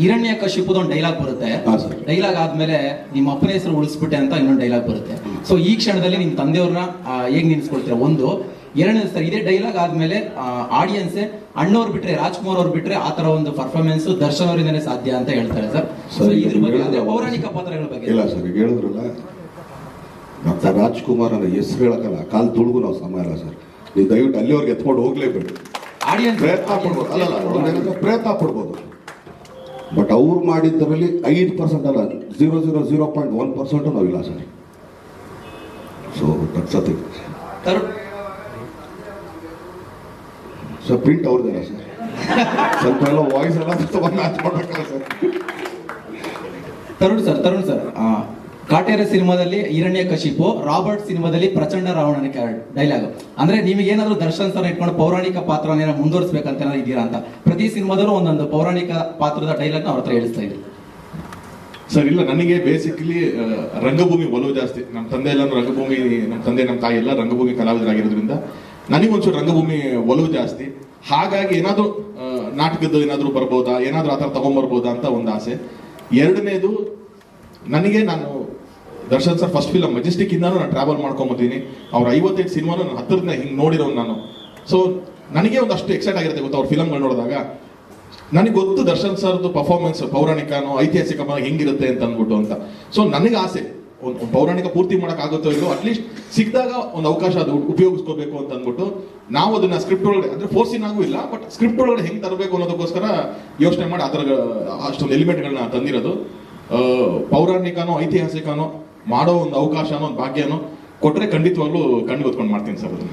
ಹಿರಣ್ಯ ಕಶಿಪದ ಒಂದು ಡೈಲಾಗ್ ಬರುತ್ತೆ. ಡೈಲಾಗ್ ಆದ್ಮೇಲೆ ನಿಮ್ಮ ಅಪ್ಪನ ಹೆಸರು ಉಳಿಸ್ಬಿಟ್ಟೆ ಅಂತ ಇನ್ನೊಂದು ಡೈಲಾಗ್ ಬರುತ್ತೆ. ಸೊ ಈ ಕ್ಷಣದಲ್ಲಿ ನಿಮ್ ತಂದೆಯವ್ರನ್ನ ಹೇಗ್ ನಿನ್ಸ್ಕೊಳ್ತೀರಾ? ಒಂದು. ಎರಡನೇ ಸರ್ ಇದೇ ಡೈಲಾಗ್ ಆದ್ಮೇಲೆ ಆಡಿಯನ್ಸ್ ಅಣ್ಣವ್ರು ಬಿಟ್ರೆ ರಾಜ್ಕುಮಾರ್ ಅವ್ರು ಬಿಟ್ರೆ ಆ ತರ ಒಂದು ಪರ್ಫಾರ್ಮೆನ್ಸ್ ದರ್ಶನ್ ಅವರಿಂದನೇ ಸಾಧ್ಯ ಅಂತ ಹೇಳ್ತಾರೆ ಸರ್. ಸೊ ಇದ್ರ ಬಗ್ಗೆ ಪೌರಾಣಿಕ ಪಾತ್ರಗಳ ಬಗ್ಗೆ. ಇಲ್ಲ ಸರ್ ಹೇಳಿದ್ರಲ್ಲ ಡಾಕ್ಟರ್ ರಾಜ್ಕುಮಾರ್ ಅನ್ನೋ ಹೆಸರು ಹೇಳಕ್ಕಲ್ಲ ಕಾಲ್ ತುಳುಗು ನಾವು ಸಮಯ ಇಲ್ಲ ಸರ್. ನೀವು ದಯವಿಟ್ಟು ಅಲ್ಲಿವರೆಗೆ ಎತ್ಕೊಂಡು ಹೋಗ್ಲೇಬೇಕು. ಆಡಿಯನ್ಸ್ ಪ್ರಯತ್ನ ಪಡ್ಬೋದು. ಅಲ್ಲ ಪ್ರಯತ್ನ ಪಡ್ಬೋದು. ಬಟ್ ಅವ್ರು ಮಾಡಿದ್ದರಲ್ಲಿ ಐದು ಪರ್ಸೆಂಟ್ ಅಲ್ಲ zero zero zero point one percent ನಾವಿಲ್ಲ ಸರ್. ಸೊ ಸತಿ ಸರ್ ಪ್ರಿಂಟ್ ಅವ್ರದ್ದೇನ ಸರ್. ಸ್ವಲ್ಪ ಎಲ್ಲ ವಾಯ್ಸ್ ಎಲ್ಲ ಮಾಡ್ಬೇಕಲ್ಲ sir. Tarun sir Tarun sir. ಆ, ಕಾಟೇರ ಸಿನಿಮಾದಲ್ಲಿ ಹಿರಣ್ಯ ಕಶಿಪು, ರಾಬರ್ಟ್ ಸಿನಿಮಾದಲ್ಲಿ ಪ್ರಚಂಡ ರಾವಣನ ಡೈಲಾಗ್ ಅಂದ್ರೆ ನಿಮಗೆ ಏನಾದ್ರು ದರ್ಶನ್ ಸರ್ ಇಟ್ಕೊಂಡು ಪೌರಾಣಿಕ ಪಾತ್ರನ ಮುಂದುವರಿಸಬೇಕಂತ ಏನಾದ್ರು ಇದೀರಾ ಅಂತ. ಪ್ರತಿ ಸಿನಿಮಾದಲ್ಲೂ ಒಂದೊಂದು ಪೌರಾಣಿಕ ಪಾತ್ರದ ಡೈಲಾಗ್ ಅವ್ರ ಹತ್ರ ಹೇಳಿಸ್ತಾ ಇದ್ರು. ಸರ್ ಇಲ್ಲ, ನನಗೆ ಬೇಸಿಕಲಿ ರಂಗಭೂಮಿ ಒಲವು ಜಾಸ್ತಿ. ನಮ್ಮ ತಂದೆ ಎಲ್ಲ ರಂಗಭೂಮಿ ನಮ್ಮ ತಂದೆ ನಮ್ಮ ತಾಯಿ ಎಲ್ಲ ರಂಗಭೂಮಿ ಕಲಾವಿದರಾಗಿರೋದ್ರಿಂದ ನನಗೊಂಚೂರು ರಂಗಭೂಮಿ ಒಲವು ಜಾಸ್ತಿ. ಹಾಗಾಗಿ ಏನಾದರೂ ನಾಟಕದ್ದು ಏನಾದರೂ ಬರ್ಬೋದಾ, ಏನಾದರೂ ಆ ಥರ ತಗೊಂಬರ್ಬೋದಾ ಅಂತ ಒಂದು ಆಸೆ. ಎರಡನೇದು, ನನಗೆ ನಾನು Darshan sir first film Majestic ಇಂದ ನಾನು ಟ್ರಾವೆಲ್ ಮಾಡ್ಕೊಂಬಿದ್ದೀನಿ ಅವ್ರ ಐವತ್ತೈದು ಸಿನಿಮಾನು ನಾನು ಹತ್ತಿರದಿಂದ ಹಿಂಗೆ ನೋಡಿರೋ ನಾನು. ಸೊ ನನಗೆ ಒಂದಷ್ಟು ಎಕ್ಸೈಟ್ ಆಗಿರುತ್ತೆ ಗೊತ್ತು ಅವ್ರ ಫಿಲಮ್ಗಳು ನೋಡಿದಾಗ? ನನಗೆ ಗೊತ್ತು ದರ್ಶನ್ ಸರ್ದು ಪರ್ಫಾರ್ಮೆನ್ಸ್ ಪೌರಾಣಿಕನೋ ಐತಿಹಾಸಿಕ ಹೆಂಗಿರುತ್ತೆ ಅಂತ ಅಂದ್ಬಿಟ್ಟು ಅಂತ. ಸೊ ನನಗೆ ಆಸೆ. ಒಂದು ಪೌರಾಣಿಕ ಪೂರ್ತಿ ಮಾಡೋಕ್ಕಾಗುತ್ತೋ ಇಲ್ಲೋ ಅಟ್ಲೀಸ್ಟ್ ಸಿಕ್ಕಿದಾಗ ಒಂದು ಅವಕಾಶ ಅದು ಉಪಯೋಗಿಸ್ಕೋಬೇಕು ಅಂತ ಅಂದ್ಬಿಟ್ಟು ನಾವು ಅದನ್ನ ಸ್ಕ್ರಿಪ್ಟ್ ಒಳಗಡೆ ಅಂದ್ರೆ ಫೋರ್ಸಿನ್ ಆಗೂ ಇಲ್ಲ ಬಟ್ ಸ್ಕ್ರಿಪ್ಟ್ ಒಳಗಡೆ ಹೆಂಗೆ ತರಬೇಕು ಅನ್ನೋದಕ್ಕೋಸ್ಕರ ಯೋಚನೆ ಮಾಡಿ ಅದರ ಅಷ್ಟೊಂದು ಎಲಿಮೆಂಟ್ಗಳನ್ನ ತಂದಿರೋದು. ಪೌರಾಣಿಕನೋ, ಐತಿಹಾಸಿಕನೋ ಮಾಡೋ ಒಂದು ಅವಕಾಶನೋ ಒಂದು ಭಾಗ್ಯನೋ ಕೊಟ್ಟರೆ ಖಂಡಿತವಾಗ್ಲೂ ಕಣ್ಣು ಗೊತ್ಕೊಂಡು ಮಾಡ್ತೀನಿ ಸರ್ ಅದು